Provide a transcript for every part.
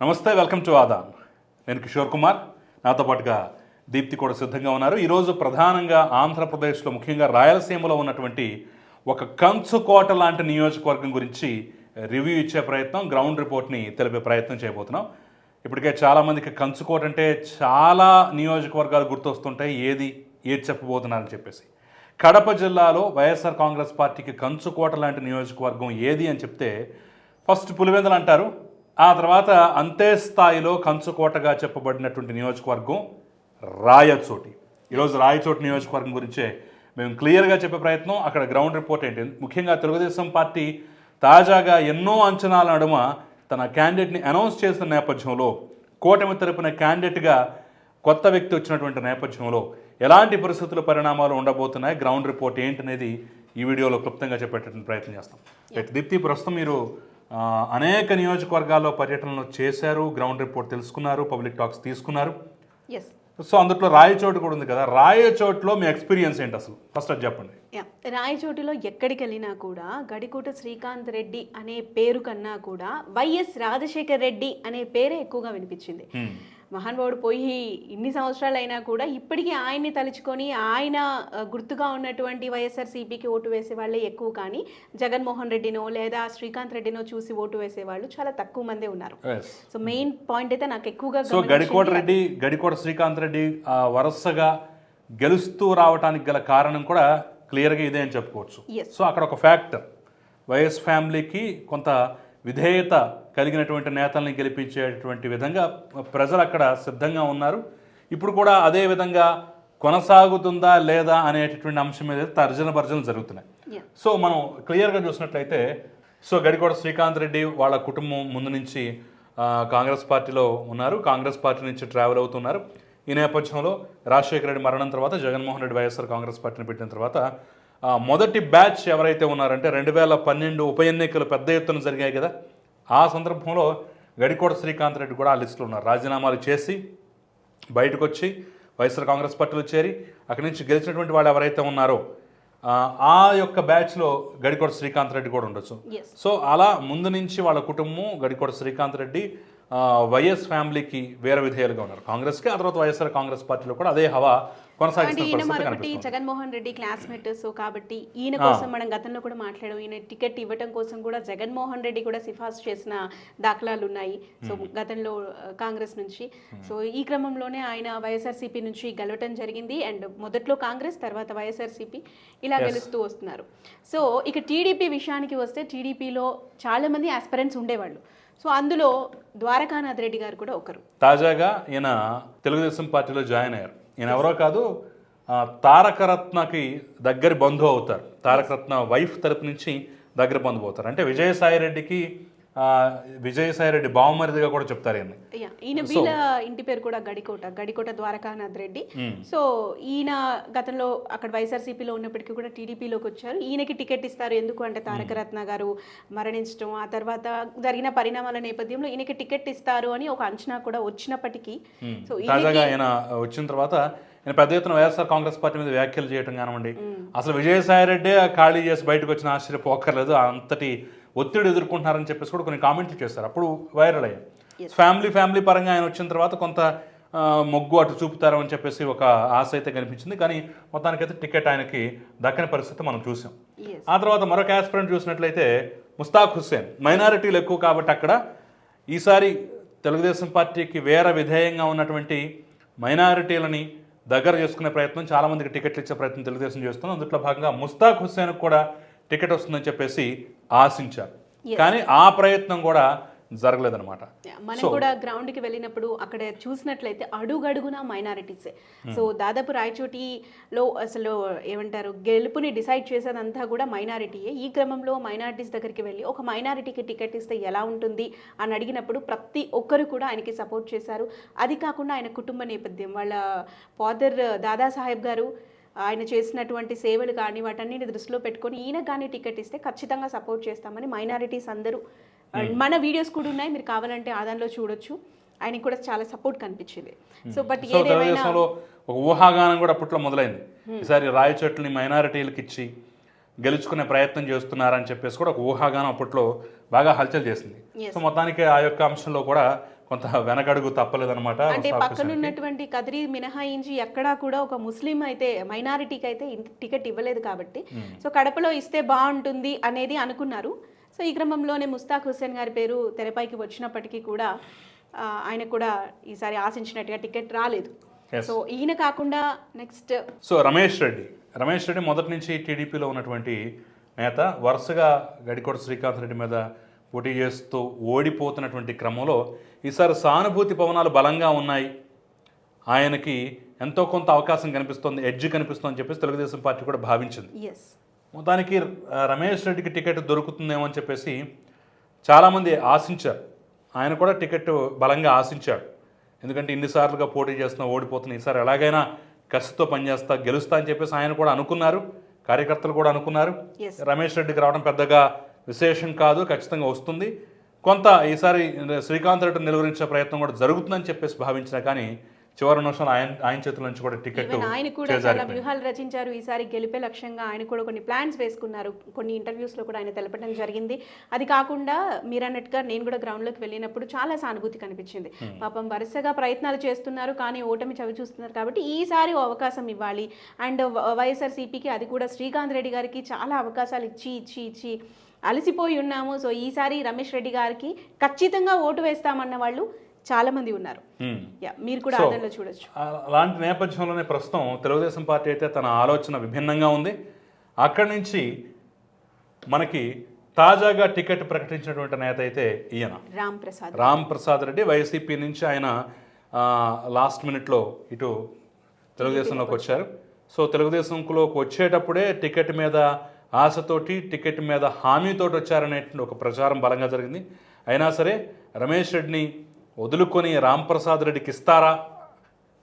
నమస్తే welcome to Aadan. నేను కిషోర్ కుమార్. నాతో పాటుగా దీప్తి కూడా సిద్ధంగా ఉన్నారు. ఈరోజు ప్రధానంగా ఆంధ్రప్రదేశ్లో ముఖ్యంగా రాయలసీమలో ఉన్నటువంటి ఒక కంచుకోట లాంటి నియోజకవర్గం గురించి రివ్యూ ఇచ్చే ప్రయత్నం గ్రౌండ్ రిపోర్ట్ని తెలిపే ప్రయత్నం చేయబోతున్నాం. ఇప్పటికే చాలామందికి కంచుకోట అంటే చాలా నియోజకవర్గాలు గుర్తొస్తుంటాయి. ఏది ఏది చెప్పబోతున్నారని చెప్పేసి. కడప జిల్లాలో వైఎస్ఆర్ కాంగ్రెస్ పార్టీకి కంచుకోట లాంటి నియోజకవర్గం ఏది అని చెప్తే ఫస్ట్ పులివెందులు అంటారు. ఆ తర్వాత అంతే స్థాయిలో కంచుకోటగా చెప్పబడినటువంటి నియోజకవర్గం రాయచోటి. ఈరోజు రాయచోటి నియోజకవర్గం గురించే మేము క్లియర్గా చెప్పే ప్రయత్నం. అక్కడ గ్రౌండ్ రిపోర్ట్ ఏంటి? ముఖ్యంగా తెలుగుదేశం పార్టీ తాజాగా ఎన్నో అంచనాల నడుమ తన క్యాండిడేట్ని అనౌన్స్ చేసిన నేపథ్యంలో కూటమి తరపున క్యాండిడేట్గా కొత్త వ్యక్తి వచ్చినటువంటి నేపథ్యంలో ఎలాంటి పరిస్థితుల పరిణామాలు ఉండబోతున్నాయి? గ్రౌండ్ రిపోర్ట్ ఏంటనేది ఈ వీడియోలో క్లుప్తంగా చెప్పేటటువంటి ప్రయత్నం చేస్తాం. దీప్తి ప్రస్తుతం మీరు అనేక నియోజకవర్గాల్లో పర్యటనలు చేశారు గ్రౌండ్ రిపోర్ట్ తెలుసుకున్నారు పబ్లిక్ టాక్స్ తీసుకున్నారు. సో అందులో రాయచోటు కూడా ఉంది కదా. రాయచోటులో మీ ఎక్స్పీరియన్స్ ఏంటి అసలు? ఫస్ట్ అది చెప్పండి. రాయచోటిలో ఎక్కడికి వెళ్ళినా కూడా గడికోట శ్రీకాంత్ రెడ్డి అనే పేరు కన్నా కూడా వైఎస్ రాజశేఖర్ రెడ్డి అనే పేరే ఎక్కువగా వినిపించింది. Hmm. మహానుభావుడు పోయి ఇన్ని సంవత్సరాలు అయినా కూడా ఇప్పటికీ ఆయన్ని తలుచుకొని ఆయన గుర్తుగా ఉన్నటువంటి వైఎస్ఆర్ సిపికి ఓటు వేసే వాళ్ళే ఎక్కువ. కానీ జగన్మోహన్ రెడ్డినో లేదా శ్రీకాంత్ రెడ్డినో చూసి ఓటు వేసేవాళ్ళు చాలా తక్కువ మందే ఉన్నారు. సో మెయిన్ పాయింట్ అయితే నాకు ఎక్కువగా సో గడికోట రెడ్డి గడికోట శ్రీకాంత్ రెడ్డి వరుసగా గెలుస్తూ రావడానికి గల కారణం కూడా క్లియర్గా ఇదే అని చెప్పుకోవచ్చు. సో అక్కడ ఒక ఫ్యాక్టర్ వైఎస్ ఫ్యామిలీకి కొంత విధేయత కలిగినటువంటి నేతల్ని గెలిపించేటువంటి విధంగా ప్రజలు అక్కడ సిద్ధంగా ఉన్నారు. ఇప్పుడు కూడా అదే విధంగా కొనసాగుతుందా లేదా అనేటటువంటి అంశం మీద తర్జన భర్జనలు జరుగుతున్నాయి. సో మనం క్లియర్గా చూసినట్లయితే సో గడికోట శ్రీకాంత్ రెడ్డి వాళ్ళ కుటుంబం ముందు నుంచి కాంగ్రెస్ పార్టీలో ఉన్నారు. కాంగ్రెస్ పార్టీ నుంచి ట్రావెల్ అవుతున్నారు. ఈ నేపథ్యంలో రాజశేఖర రెడ్డి మరణం తర్వాత జగన్మోహన్ రెడ్డి వైఎస్ఆర్ కాంగ్రెస్ పార్టీని పెట్టిన తర్వాత మొదటి బ్యాచ్ ఎవరైతే ఉన్నారంటే రెండు వేల పన్నెండు ఉప ఎన్నికలు పెద్ద ఎత్తున జరిగాయి కదా. ఆ సందర్భంలో గడికోట శ్రీకాంత్ రెడ్డి కూడా ఆ లిస్టులో ఉన్నారు. రాజీనామాలు చేసి బయటకు వచ్చి వైఎస్ఆర్ కాంగ్రెస్ పార్టీలో చేరి అక్కడి నుంచి గెలిచినటువంటి వాళ్ళు ఎవరైతే ఉన్నారో ఆ, యొక్క బ్యాచ్లో గడికోట శ్రీకాంత్ రెడ్డి కూడా ఉండొచ్చు. సో అలా ముందు నుంచి వాళ్ళ కుటుంబం గడికోట శ్రీకాంత్ రెడ్డి వైఎస్ ఫ్యామిలీకి వేరే విధేయులుగా ఉన్నారు. కాంగ్రెస్కి ఆ తర్వాత వైఎస్ఆర్ కాంగ్రెస్ పార్టీలో కూడా అదే హవా అంటే ఈయన మరొకటి జగన్మోహన్ రెడ్డి క్లాస్మేట్ సో కాబట్టి ఈయన కోసం మనం గతంలో కూడా మాట్లాడాం. ఈయన టికెట్ ఇవ్వటం కోసం కూడా జగన్మోహన్ రెడ్డి కూడా సిఫార్సు చేసిన దాఖలాలు ఉన్నాయి. సో గతంలో కాంగ్రెస్ నుంచి. సో ఈ క్రమంలోనే ఆయన వైఎస్ఆర్సీపీ నుంచి గెలవటం జరిగింది. అండ్ మొదట్లో కాంగ్రెస్ తర్వాత వైఎస్ఆర్సీపీ ఇలా గెలుస్తూ వస్తున్నారు. సో ఇక టీడీపీ విషయానికి వస్తే టీడీపీలో చాలా మంది ఆస్పరెంట్స్ ఉండేవాళ్ళు. సో అందులో ద్వారకానాథ్ రెడ్డి గారు కూడా ఒకరు. తాజాగా ఈయన తెలుగుదేశం పార్టీలో జాయిన్ అయ్యారు. ఈయన ఎవరో కాదు తారకరత్నకి దగ్గర బంధువు అవుతారు. తారకరత్న వైఫ్ తరపు నుంచి దగ్గర బంధువు అవుతారు. అంటే విజయసాయి రెడ్డికి ఆ, విజయసాయి రెడ్డి బావమరిదిగా కూడా చెప్తారు ఈయన వీళ్ళ ఇంటి పేరు కూడా గడికోట గడికోట ద్వారకానాథ్ రెడ్డి. సో ఈయన గతంలో అక్కడ వైఎస్ఆర్సీపీలో ఉన్నప్పటికీ కూడా టీడీపీలోకి వచ్చారు. ఈయనకి టికెట్ ఇస్తారు ఎందుకు అంటే తారకరత్న గారు మరణించడం ఆ తర్వాత జరిగిన పరిణామాల నేపథ్యంలో ఈయనకి టికెట్ ఇస్తారు అని ఒక అంచనా కూడా వచ్చినప్పటికీ. సో తాజాగా ఆయన వచ్చిన తర్వాత పెద్ద ఎత్తున వైఎస్ఆర్ కాంగ్రెస్ పార్టీ మీద వ్యాఖ్యలు చేయడం కానివ్వండి. అసలు విజయసాయి రెడ్డి ఖాళీ చేసి బయటకు వచ్చిన ఆశ్చర్యపోకర్లేదు. అంతటి ఒత్తిడి ఎదుర్కొంటున్నారని చెప్పేసి కూడా కొన్ని కామెంట్లు చేశారు. అప్పుడు వైరల్ అయ్యాయి. ఫ్యామిలీ ఫ్యామిలీ పరంగా ఆయన వచ్చిన తర్వాత కొంత మొగ్గు అటు చూపుతారు అని చెప్పేసి ఒక ఆశ అయితే కనిపించింది. కానీ మొత్తానికైతే టికెట్ ఆయనకి దక్కని పరిస్థితి మనం చూసాం. ఆ తర్వాత మరొక ఆస్పిరెంట్ చూసినట్లయితే ముస్తాక్ హుస్సేన్. మైనారిటీలు ఎక్కువ కాబట్టి అక్కడ ఈసారి తెలుగుదేశం పార్టీకి వేరే విధేయంగా ఉన్నటువంటి మైనారిటీలని దగ్గర చేసుకునే ప్రయత్నం చాలా మందికి టికెట్లు ఇచ్చే ప్రయత్నం తెలుగుదేశం చేస్తుంది. అందులో భాగంగా ముస్తాక్ హుస్సేన్ కూడా టికెట్ వస్తుందని చెప్పేసి ఆశించారు. కానీ ఆ ప్రయత్నం కూడా జరగలేదన్నమాట. మనం కూడా గ్రౌండ్కి వెళ్ళినప్పుడు అక్కడ చూసినట్లయితే అడుగడుగున మైనారిటీసే సో దాదాపు రాయచోటిలో అసలు ఏమంటారు గెలుపుని డిసైడ్ చేసేదంతా కూడా మైనారిటీయే ఈ క్రమంలో మైనారిటీస్ దగ్గరికి వెళ్ళి ఒక మైనారిటీకి టికెట్ ఇస్తే ఎలా ఉంటుంది? అని అడిగినప్పుడు ప్రతి ఒక్కరు కూడా ఆయనకి సపోర్ట్ చేశారు. అది కాకుండా ఆయన కుటుంబ నేపథ్యం వాళ్ళ ఫాదర్ దాదాసాహెబ్ గారు ఆయన చేసినటువంటి సేవలు కానీ వాటన్నిటి దృష్టిలో పెట్టుకొని ఈయన కానీ టికెట్ ఇస్తే ఖచ్చితంగా సపోర్ట్ చేస్తామని మైనారిటీస్ అందరూ మన వీడియోస్ కూడా ఉన్నాయి మీరు కావాలంటే ఆ దానిలో చూడొచ్చు. ఆయనకి కూడా చాలా సపోర్ట్ కనిపించింది. సో బట్ ఏదేమైనా తెలుగుదేశంలో ఒక ఊహాగానం కూడా అప్పట్లో మొదలైంది. ఈసారి రాయచోట్లని మైనారిటీలకు ఇచ్చి గెలుచుకునే ప్రయత్నం చేస్తున్నారని చెప్పేసి కూడా ఒక ఊహాగానం అప్పట్లో బాగా హల్చల్ చేసింది. సో మొత్తానికి ఆ యొక్క అంశంలో కూడా కొంత వెనకడుగు తప్పలేదన్నమాట అంటే పక్కన. ఉన్నటువంటి కదిరి మినహాయించి ఎక్కడా కూడా ఒక ముస్లిం అయితే మైనారిటీకి అయితే టికెట్ ఇవ్వలేదు కాబట్టి. సో కడపలో ఇస్తే బాగుంటుంది అనేది అనుకున్నారు. సో ఈ క్రమంలోనే ముస్తాక్ హుస్సేన్ గారి పేరు తెరపైకి వచ్చినప్పటికీ కూడా ఆ, ఆయనకు కూడా ఈసారి ఆశించినట్టుగా టికెట్ రాలేదు. సో ఈయన కాకుండా నెక్స్ట్. సో రమేష్ రెడ్డి రమేష్ రెడ్డి మొదటి నుంచి టీడీపీలో ఉన్నటువంటి నేత వరుసగా గడికోట శ్రీకాంత్ రెడ్డి మీద పోటీ చేస్తూ ఓడిపోతున్నటువంటి క్రమంలో ఈసారి సానుభూతి పవనాలు బలంగా ఉన్నాయి. ఆయనకి ఎంతో కొంత అవకాశం కనిపిస్తోంది ఎడ్జ్ కనిపిస్తోంది అని చెప్పేసి తెలుగుదేశం పార్టీ కూడా భావించింది. మొత్తానికి రమేష్ రెడ్డికి టికెట్ దొరుకుతుందేమో అని చెప్పేసి చాలామంది ఆశించారు. ఆయన కూడా టికెట్ బలంగా ఆశించాడు ఎందుకంటే ఇన్నిసార్లుగా పోటీ చేస్తున్నా ఓడిపోతున్నా ఈసారి ఎలాగైనా కసితో పనిచేస్తా గెలుస్తా అని చెప్పేసి ఆయన కూడా అనుకున్నారు. కార్యకర్తలు కూడా అనుకున్నారు. Yes. రమేష్ రెడ్డికి రావడం పెద్దగా విశేషం కాదు ఖచ్చితంగా వస్తుంది. కొంత ఈసారి శ్రీకాంత్ రెడ్డి నిలువరించే ప్రయత్నం కూడా జరుగుతుందని చెప్పేసి భావించినా కానీ చివరి నిమిషంలో ఆయన ఆయన చేతుల నుంచి కూడా టికెట్ ఆయన కూడా చాలా. వ్యూహాలు రచించారు. ఈసారి గెలిపే లక్ష్యంగా ఆయన కూడా కొన్ని ప్లాన్స్ వేసుకున్నారు. కొన్ని ఇంటర్వ్యూస్లో కూడా ఆయన తెలపడం జరిగింది. అది కాకుండా మీరు అన్నట్టుగా నేను కూడా గ్రౌండ్లోకి వెళ్ళినప్పుడు చాలా సానుభూతి కనిపించింది. పాపం వరుసగా ప్రయత్నాలు చేస్తున్నారు కానీ ఓటమి చవి చూస్తున్నారు కాబట్టి ఈసారి అవకాశం ఇవ్వాలి. అండ్ వైఎస్ఆర్సీపీకి అది కూడా శ్రీకాంత్ రెడ్డి గారికి చాలా అవకాశాలు ఇచ్చి ఇచ్చి ఇచ్చి అలసిపోయి ఉన్నాము. సో ఈసారి రమేష్ రెడ్డి గారికి ఖచ్చితంగా ఓటు వేస్తామన్న వాళ్ళు చాలా మంది ఉన్నారు మీరు కూడా ఆదంలో చూడొచ్చు. అలాంటి నేపథ్యంలోనే ప్రస్తుతం తెలుగుదేశం పార్టీ అయితే తన ఆలోచన విభిన్నంగా ఉంది. అక్కడి నుంచి మనకి తాజాగా టికెట్ ప్రకటించినటువంటి నేత అయితే ఈయన. రామ్ ప్రసాద్. రామ్ ప్రసాద్ రెడ్డి. వైసీపీ నుంచి ఆయన లాస్ట్ మినిట్లో ఇటు తెలుగుదేశంలోకి వచ్చారు. సో తెలుగుదేశంలోకి వచ్చేటప్పుడే టికెట్ మీద ఆశతోటి టికెట్ మీద హామీతోటి వచ్చారనేటువంటి ఒక ప్రచారం బలంగా జరిగింది. అయినా సరే రమేష్ రెడ్డిని వదులుకొని రాంప్రసాద్ రెడ్డికి ఇస్తారా?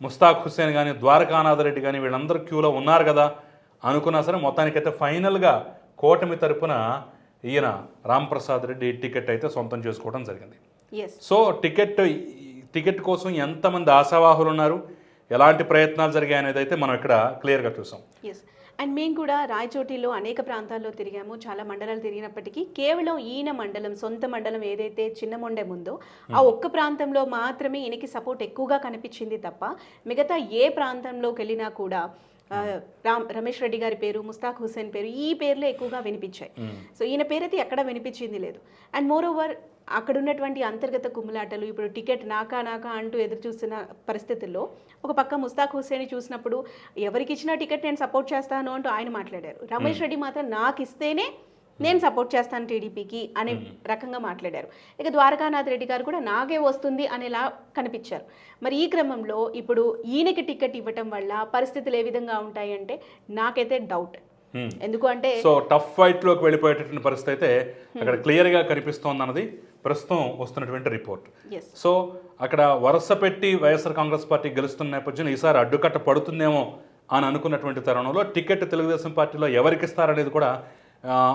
ముస్తాక్ హుస్సేన్ కానీ ద్వారకానాథ్ రెడ్డి కానీ వీళ్ళందరూ క్యూలో ఉన్నారు కదా అనుకున్నా సరే మొత్తానికైతే ఫైనల్గా కూటమి తరపున ఈయన రాంప్రసాద్ రెడ్డి టికెట్ అయితే సొంతం చేసుకోవడం జరిగింది. సో టికెట్ టికెట్ కోసం ఎంతమంది ఆశావాహులు ఉన్నారు? ఎలాంటి ప్రయత్నాలు జరిగాయి అనేది అయితే మనం ఇక్కడ క్లియర్గా చూసాం. అండ్ మేము కూడా రాయచోటిలో అనేక ప్రాంతాల్లో తిరిగాము. చాలా మండలాలు తిరిగినప్పటికీ కేవలం ఈయన మండలం సొంత మండలం ఏదైతే చిన్న మొండెం ఉందో ఆ ఒక్క ప్రాంతంలో మాత్రమే ఈయనకి సపోర్ట్ ఎక్కువగా కనిపించింది తప్ప మిగతా ఏ ప్రాంతంలోకి వెళ్ళినా కూడా రామ్ రమేష్ రెడ్డి గారి పేరు ముస్తాక్ హుస్సేన్ పేరు ఈ పేర్లే ఎక్కువగా వినిపించాయి. సో ఈయన పేరైతే ఎక్కడ వినిపించింది లేదు. అండ్ మోర్ ఓవర్ అక్కడ ఉన్నటువంటి అంతర్గత కుమ్ములాటలు ఇప్పుడు టికెట్ నాకా నాకా అంటూ ఎదురు చూస్తున్న పరిస్థితుల్లో ఒక పక్క ముస్తాక్ హుస్సేన్ చూసినప్పుడు ఎవరికి ఇచ్చినా టికెట్ నేను సపోర్ట్ చేస్తాను అంటూ ఆయన మాట్లాడారు. రమేష్ రెడ్డి మాత్రం నాకు ఇస్తేనే నేను సపోర్ట్ చేస్తాను టీడీపీకి అనే రకంగా మాట్లాడారు. ఇక ద్వారకానాథ్ రెడ్డి గారు కూడా నాకే వస్తుంది అనేలా కనిపించారు. మరి ఈ క్రమంలో ఇప్పుడు ఈయనకి టికెట్ ఇవ్వటం వల్ల పరిస్థితులు ఏ విధంగా ఉంటాయంటే నాకైతే డౌట్. ఎందుకు అంటే సో టఫ్ ఫైట్లోకి వెళ్ళిపోయేటటువంటి పరిస్థితి అయితే అక్కడ క్లియర్గా కనిపిస్తోంది అన్నది ప్రస్తుతం వస్తున్నటువంటి రిపోర్ట్ సో అక్కడ వరుస పెట్టి వైఎస్ఆర్ కాంగ్రెస్ పార్టీ గెలుస్తున్న నేపథ్యంలో ఈసారి అడ్డుకట్ట పడుతుందేమో అని అనుకున్నటువంటి తరుణంలో టికెట్ తెలుగుదేశం పార్టీలో ఎవరికి ఇస్తారనేది కూడా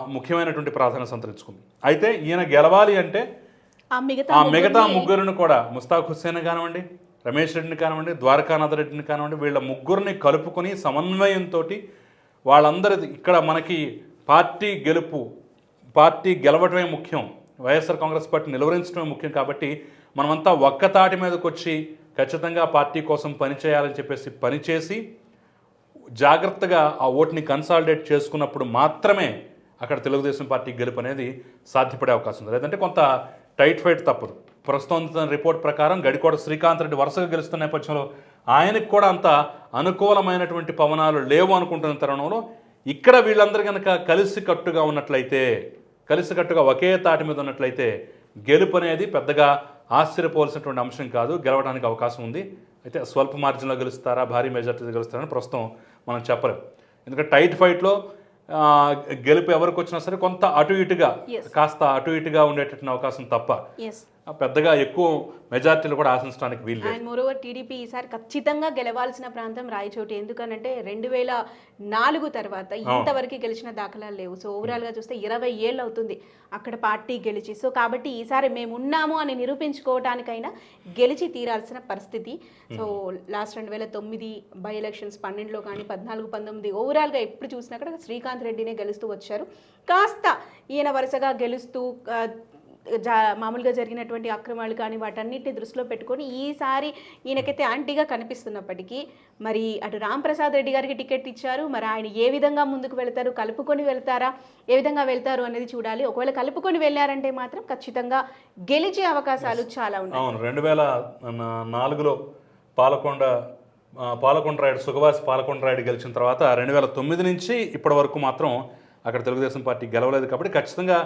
ముఖ్యమైనటువంటి ప్రాధాన్యత సంతరించుకుంది. అయితే ఈయన గెలవాలి అంటే ఆ మిగతా ఆ మిగతా ముగ్గురిని- ముగ్గురిని కూడా ముస్తాక్ హుస్సేన్ కానివ్వండి రమేష్ రెడ్డిని కానివ్వండి ద్వారకానాథ్ రెడ్డిని కానివ్వండి వీళ్ళ ముగ్గురిని కలుపుకొని సమన్వయంతో వాళ్ళందరి ఇక్కడ మనకి పార్టీ గెలుపు పార్టీ గెలవటమే ముఖ్యం. వైఎస్ఆర్ కాంగ్రెస్ పార్టీ నిలువరించడమే ముఖ్యం కాబట్టి మనమంతా ఒక్కతాటి మీదకి వచ్చి ఖచ్చితంగా పార్టీ కోసం పనిచేయాలని చెప్పేసి పనిచేసి జాగ్రత్తగా ఆ ఓటుని కన్సాలిడేట్ చేసుకున్నప్పుడు మాత్రమే అక్కడ తెలుగుదేశం పార్టీ గెలుపు అనేది సాధ్యపడే అవకాశం ఉంది. లేదంటే కొంత టైట్ ఫైట్ తప్పదు. ప్రస్తుతం రిపోర్ట్ ప్రకారం గడికోట శ్రీకాంత్ రెడ్డి వరుసగా గెలుస్తున్న నేపథ్యంలో ఆయనకు కూడా అంత అనుకూలమైనటువంటి పవనాలు లేవు అనుకుంటున్న తరుణంలో ఇక్కడ వీళ్ళందరూ కనుక కలిసి కట్టుగా ఉన్నట్లయితే కలిసికట్టుగా ఒకే తాటి మీద ఉన్నట్లయితే గెలుపు అనేది పెద్దగా ఆశ్చర్యపోవాల్సినటువంటి అంశం కాదు. గెలవడానికి అవకాశం ఉంది. అయితే స్వల్ప మార్జిన్లో గెలుస్తారా? భారీ మెజార్టీతో గెలుస్తారని ప్రస్తుతం మనం చెప్పలేం. ఎందుకంటే టైట్ ఫైట్లో గెలుపు ఎవరికి వచ్చినా సరే కొంత అటు ఇటుగా. కాస్త అటు ఇటుగా ఉండేటటువంటి అవకాశం తప్ప పెద్దగా ఎక్కువ మెజార్టీలు కూడా ఆశించడానికి వీలు అండ్ మోరోవర్ టీడీపీ ఈసారి ఖచ్చితంగా గెలవాల్సిన ప్రాంతం రాయచోటి. ఎందుకనంటే రెండు వేల నాలుగు తర్వాత ఇంతవరకు గెలిచిన దాఖలాలు లేవు. సో ఓవరాల్గా చూస్తే ఇరవై ఏళ్ళు అవుతుంది అక్కడ పార్టీ గెలిచి. సో కాబట్టి ఈసారి మేము ఉన్నాము అని నిరూపించుకోవటానికైనా గెలిచి తీరాల్సిన పరిస్థితి. సో లాస్ట్ రెండు వేల తొమ్మిది బై ఎలక్షన్స్ పన్నెండులో కానీ పద్నాలుగు పంతొమ్మిది ఓవరాల్గా ఎప్పుడు చూసినా కూడా శ్రీకాంత్ రెడ్డినే గెలుస్తూ వచ్చారు. కాస్త ఈయన వరుసగా గెలుస్తూ మామూలుగా జరిగినటువంటి అక్రమాలు కానీ వాటన్నిటిని దృష్టిలో పెట్టుకొని ఈసారి ఈయనకైతే యాంటీగా కనిపిస్తున్నప్పటికీ మరి అటు రామ్ ప్రసాద్ రెడ్డి గారికి టికెట్ ఇచ్చారు. మరి ఆయన ఏ విధంగా ముందుకు వెళ్తారు? కలుపుకొని వెళ్తారా? ఏ విధంగా వెళ్తారు అనేది చూడాలి. ఒకవేళ కలుపుకొని వెళ్ళారంటే మాత్రం ఖచ్చితంగా గెలిచే అవకాశాలు చాలా ఉన్నాయి. అవును. రెండు వేల నాలుగులో పాలకొండ పాలకొండ రాయుడు సుగవాసి పాలకొండ రాయుడు గెలిచిన తర్వాత రెండు వేల తొమ్మిది నుంచి ఇప్పటి వరకు మాత్రం అక్కడ తెలుగుదేశం పార్టీ గెలవలేదు కాబట్టి ఖచ్చితంగా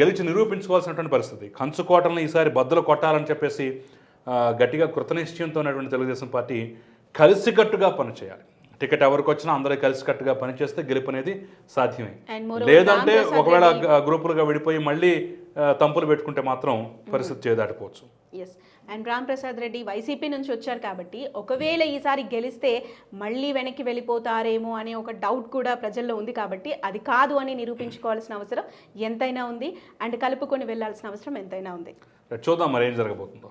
గెలిచి నిరూపించుకోవాల్సినటువంటి పరిస్థితి. కంచుకోటలను ఈసారి బద్దలు కొట్టాలని చెప్పేసి గట్టిగా కృతనిశ్చయంతో ఉన్నటువంటి తెలుగుదేశం పార్టీ కలిసికట్టుగా పనిచేయాలి. టికెట్ ఎవరికి వచ్చినా అందరూ కలిసికట్టుగా పనిచేస్తే గెలుపు అనేది సాధ్యమే. లేదంటే ఒకవేళ గ్రూపులుగా విడిపోయి మళ్ళీ తంపులు పెట్టుకుంటే మాత్రం పరిస్థితి చేదాటిపోవచ్చు అండ్ రామ్ ప్రసాద్ రెడ్డి వైసీపీ నుంచి వచ్చారు కాబట్టి ఒకవేళ ఈసారి గెలిస్తే మళ్ళీ వెనక్కి వెళ్ళిపోతారేమో అనే ఒక డౌట్ కూడా ప్రజల్లో ఉంది కాబట్టి అది కాదు అని నిరూపించుకోవాల్సిన అవసరం ఎంతైనా ఉంది. అండ్ కలుపుకొని వెళ్ళాల్సిన అవసరం ఎంతైనా ఉంది. చూద్దాం మరి ఏం జరగబోతుందో.